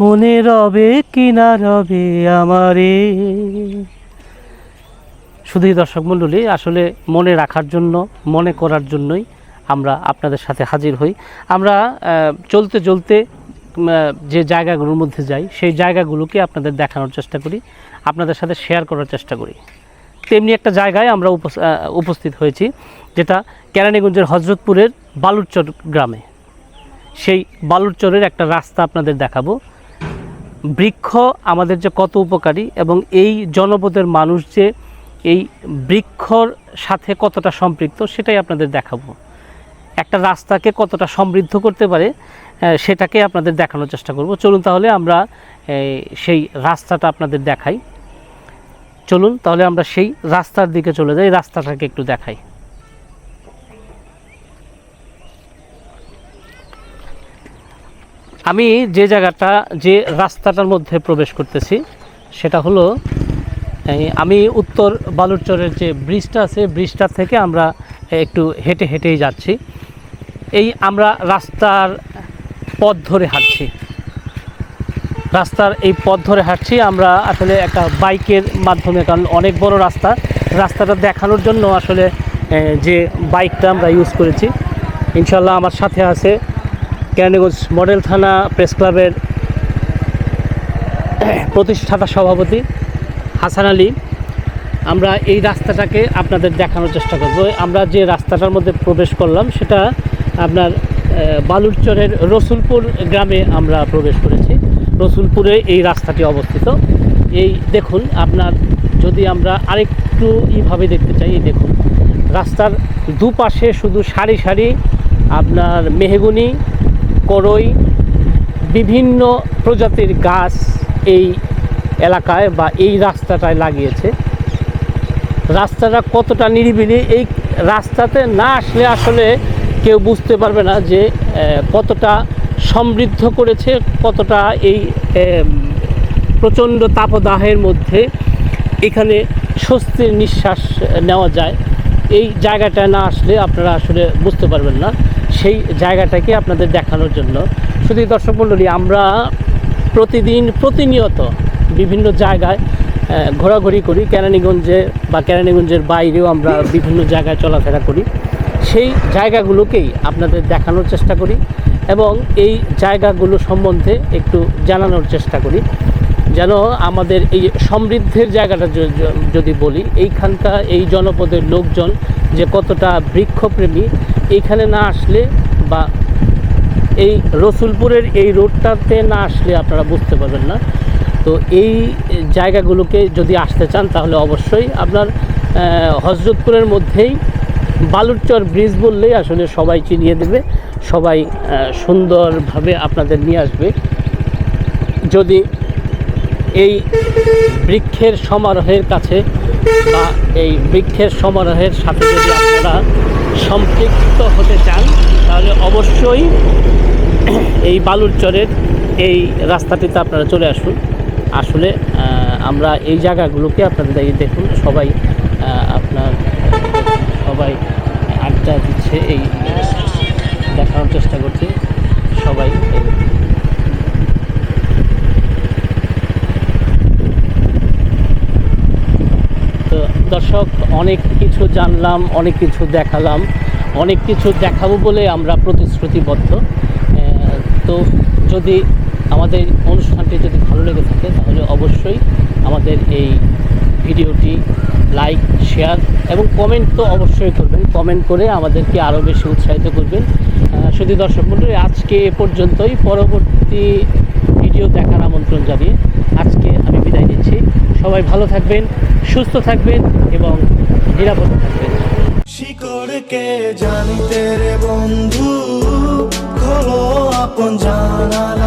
মনে রবে কিনা রবে আমারে। শুধুই দর্শক মণ্ডলী, আসলে মনে রাখার জন্য, মনে করার জন্যই আমরা আপনাদের সাথে হাজির হই। আমরা চলতে চলতে যে জায়গাগুলোর মধ্যে যাই, সেই জায়গাগুলোকে আপনাদের দেখানোর চেষ্টা করি, আপনাদের সাথে শেয়ার করার চেষ্টা করি। তেমনি একটা জায়গায় আমরা উপস্থিত হয়েছি, যেটা কেরানীগঞ্জের হজরতপুরের বালুরচর গ্রামে। সেই বালুরচরের একটা রাস্তা আপনাদের দেখাবো। বৃক্ষ আমাদের যে কত উপকারী এবং এই জনপদের মানুষ যে এই বৃক্ষর সাথে কতটা সম্পৃক্ত সেটাই আপনাদের দেখাবো। একটা রাস্তাকে কতটা সমৃদ্ধ করতে পারে সেটাকে আপনাদের দেখানোর চেষ্টা করব। চলুন তাহলে আমরা সেই রাস্তাটা আপনাদের দেখাই। চলুন তাহলে আমরা সেই রাস্তার দিকে চলে যাই, রাস্তাটাকে একটু দেখাই। আমি যে জায়গাটা, যে রাস্তাটার মধ্যে প্রবেশ করতেছি, সেটা হলো আমি উত্তর বালুরচরের যে ব্রিজটা আছে, ব্রিজটা থেকে আমরা একটু হেঁটে হেঁটেই যাচ্ছি। এই আমরা রাস্তার পথ ধরে হাঁটছি। রাস্তার এই পথ ধরে হাঁটছি আমরা আসলে একটা বাইকের মাধ্যমে, কারণ অনেক বড় রাস্তা। রাস্তাটা দেখানোর জন্য আসলে যে বাইকটা আমরা ইউজ করেছি ইনশাল্লাহ আমার সাথে আছে কেরানীগঞ্জ মডেল থানা প্রেস ক্লাবের প্রতিষ্ঠাতা সভাপতি হাসান আলী। আমরা এই রাস্তাটাকে আপনাদের দেখানোর চেষ্টা করব। আমরা যে রাস্তাটার মধ্যে প্রবেশ করলাম, সেটা আপনার বালুরচরের রসুলপুর গ্রামে আমরা প্রবেশ করেছি। রসুলপুরে এই রাস্তাটি অবস্থিত। এই দেখুন, আপনার যদি আমরা আরেকটু ইভাবে দেখতে চাই, এই দেখুন। রাস্তার দুপাশে শুধু সারি সারি আপনার মেহগুনি করই বিভিন্ন প্রজাতির গাছ এই এলাকায় বা এই রাস্তাটায় লাগিয়েছে। রাস্তাটা কতটা নিরিবিলি, এই রাস্তাতে না আসলে আসলে কেউ বুঝতে পারবে না যে কতটা সমৃদ্ধ করেছে, কতটা এই প্রচণ্ড তাপদাহের মধ্যে এখানে স্বস্তির নিঃশ্বাস নেওয়া যায়। এই জায়গাটায় না আসলে আপনারা আসলে বুঝতে পারবেন না। সেই জায়গাটাকে আপনাদের দেখানোর জন্য। শুধু দর্শক মণ্ডলী, আমরা প্রতিদিন প্রতিনিয়ত বিভিন্ন জায়গায় ঘোরাঘুরি করি। কেরানীগঞ্জে বা কেরানীগঞ্জের বাইরেও আমরা বিভিন্ন জায়গায় চলাফেরা করি। সেই জায়গাগুলোকেই আপনাদের দেখানোর চেষ্টা করি এবং এই জায়গাগুলো সম্বন্ধে একটু জানানোর চেষ্টা করি। যেন আমাদের এই সমৃদ্ধের জায়গাটা যদি বলি, এইখানকার এই জনপদের লোকজন যে কতটা বৃক্ষপ্রেমী এইখানে না আসলে বা এই রসুলপুরের এই রোডটাতে না আসলে আপনারা বুঝতে পারবেন না। তো এই জায়গাগুলোকে যদি আসতে চান তাহলে অবশ্যই আপনার হজরতপুরের মধ্যেই বালুরচর ব্রিজ বললেই আসলে সবাই চিনিয়ে দেবে, সবাই সুন্দরভাবে আপনাদের নিয়ে আসবে। যদি এই বৃক্ষের সমারোহের কাছে বা এই বৃক্ষের সমারোহের সাথে যদি আপনারা সম্পৃক্ত হতে চান, তাহলে অবশ্যই এই বালুরচরের এই রাস্তাটিতে আপনারা চলে আসুন। আসলে আমরা এই জায়গাগুলোকে আপনাদের দেখুন, সবাই আপনার সবাই আড্ডা দিচ্ছে, এই দেখানোর চেষ্টা করছে সবাই এই তো দর্শক, অনেক কিছু জানলাম, অনেক কিছু দেখালাম, অনেক কিছু দেখাবো বলে আমরা প্রতিশ্রুতিবদ্ধ। তো যদি আমাদের অনুষ্ঠানটি যদি ভালো লেগে থাকে, তাহলে অবশ্যই আমাদের এই ভিডিওটি লাইক, শেয়ার এবং কমেন্ট তো অবশ্যই করবেন। কমেন্ট করে আমাদেরকে আরও বেশি উৎসাহিত করবেন। শুধু দর্শক মণ্ডলী, আজকে এ পর্যন্তই। পরবর্তী ভিডিও দেখার আমন্ত্রণ জানিয়ে আজকে আমি বিদায় নিচ্ছি। সবাই ভালো থাকবেন, সুস্থ থাকবেন এবং নিরাপদ থাকবেন। শিকড়কে জানিতে রে বন্ধু, খোলো আপন শিকড়কে